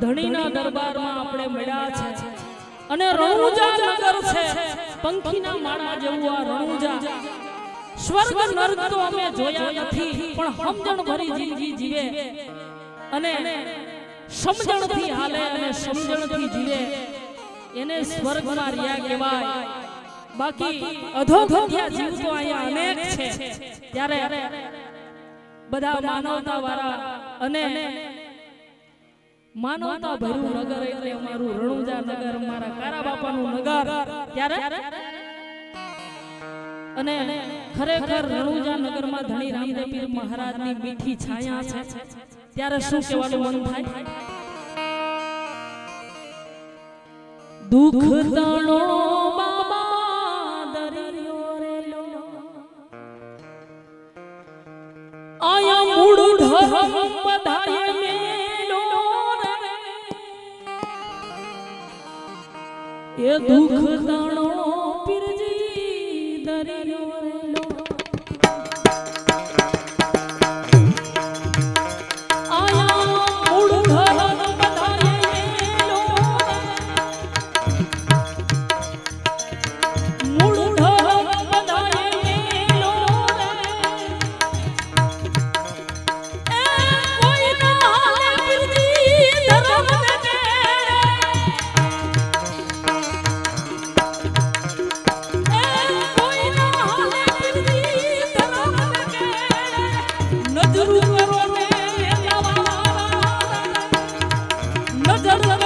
ધણીના દરબારમાં આપણે મળ્યા છે. અને રણુજા નગર છે. પંખીના માળા જેવું આ રણુજા. સ્વર્ગ નર્ક તો અમે જોયા નથી પણ સમજણ ભરી જિંદગી જીવે. અને સમજણથી હાલે અને સમજણથી જીવે. એને સ્વર્ગમાં રહ્યા કહેવાય. બાકી અધોધોગ્યા જીવ તો અહીંયા અનેક છે. ત્યારે બધા માનવતા વાળા અને માનવતા ભર્યું નગર એટલે અમારું રણુજા નગર મારા કારા બાપાનું નગર. ત્યારે અને ખરેખર રણુજા નગરમાં ધણી રામદેવ પીર મહારાજની મીઠી છાયા છે. ત્યારે શું કહેવાનું મન થાય? દુઃખ તણો એ દુઃખ તણો પીરજી દરિયો da da da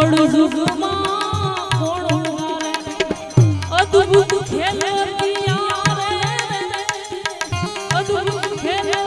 આગળ યુગમાં કોણ અદ્ભુત ખેલ અદ્ભુત ખેલ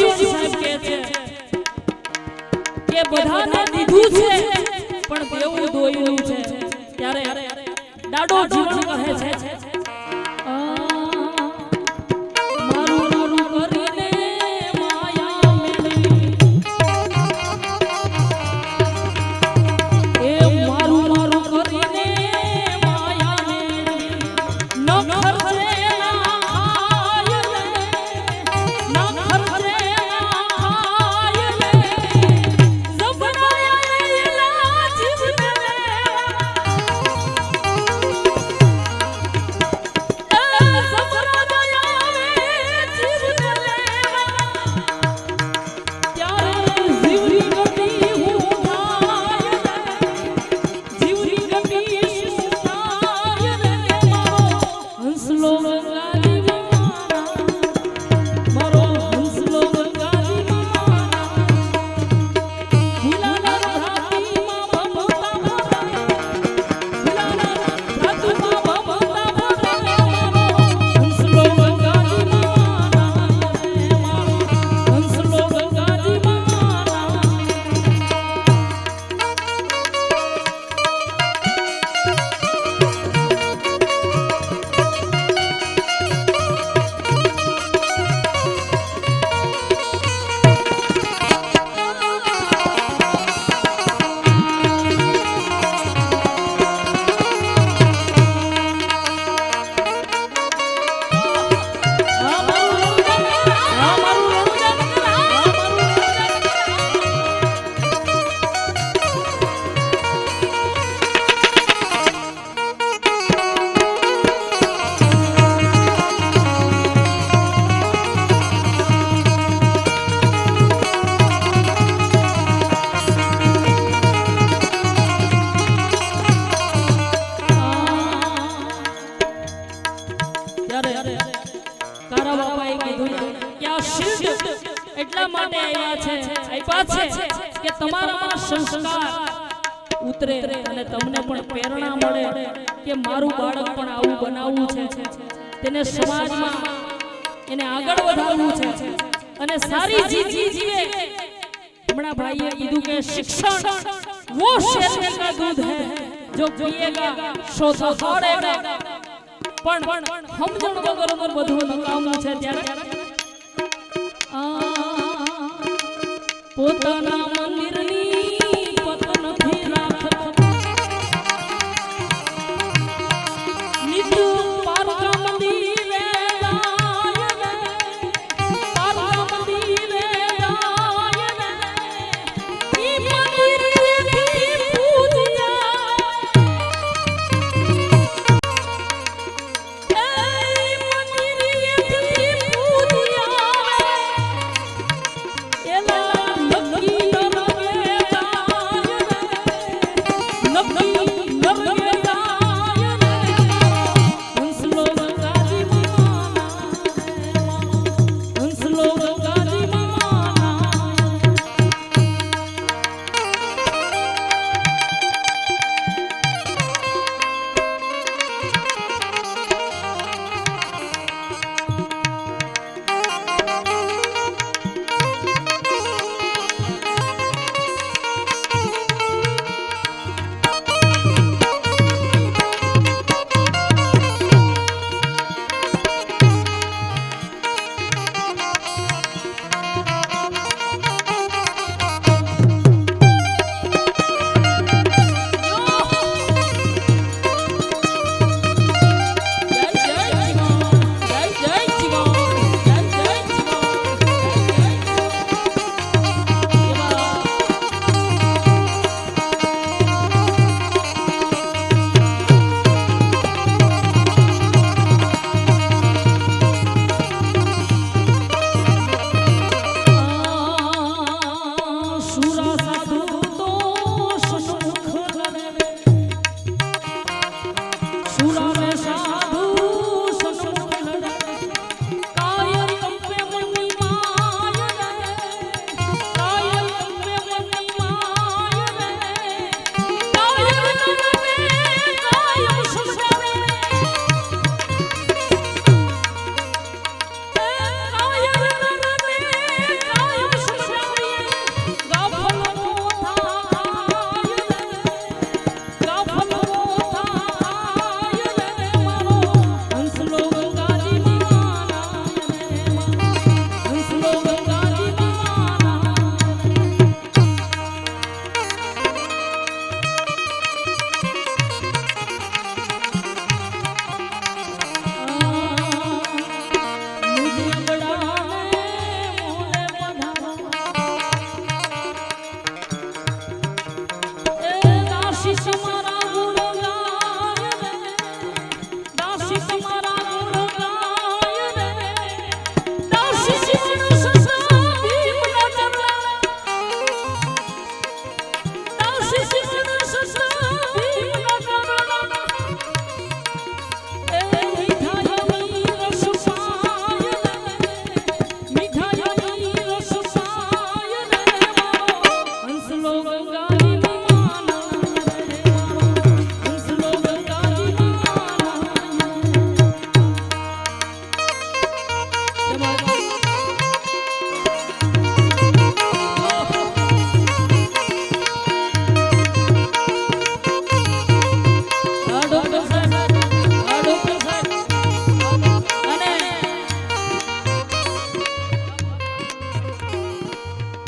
દાસીજી સાહેબ કહે છે દીધું છે પણ દેવું દોયું છે. ત્યારે ડાડો આપ્યા છે કે તમારામાં સંસ્કાર ઉતરે અને તમને પણ પ્રેરણા મળે કે મારું બાળક પણ આવું બનાવવું છે. તેને સમાજમાં એને આગળ વધારવું છે. અને સારી જીજી જીવે. હમણાં ભાઈએ કીધું કે શિક્ષણ વો શેર કા દૂધ હે, જો પીએગા સો સહારેગા પણ સમજણ વગરનું બધું નકામું છે. ત્યારે પોતાના મંદિર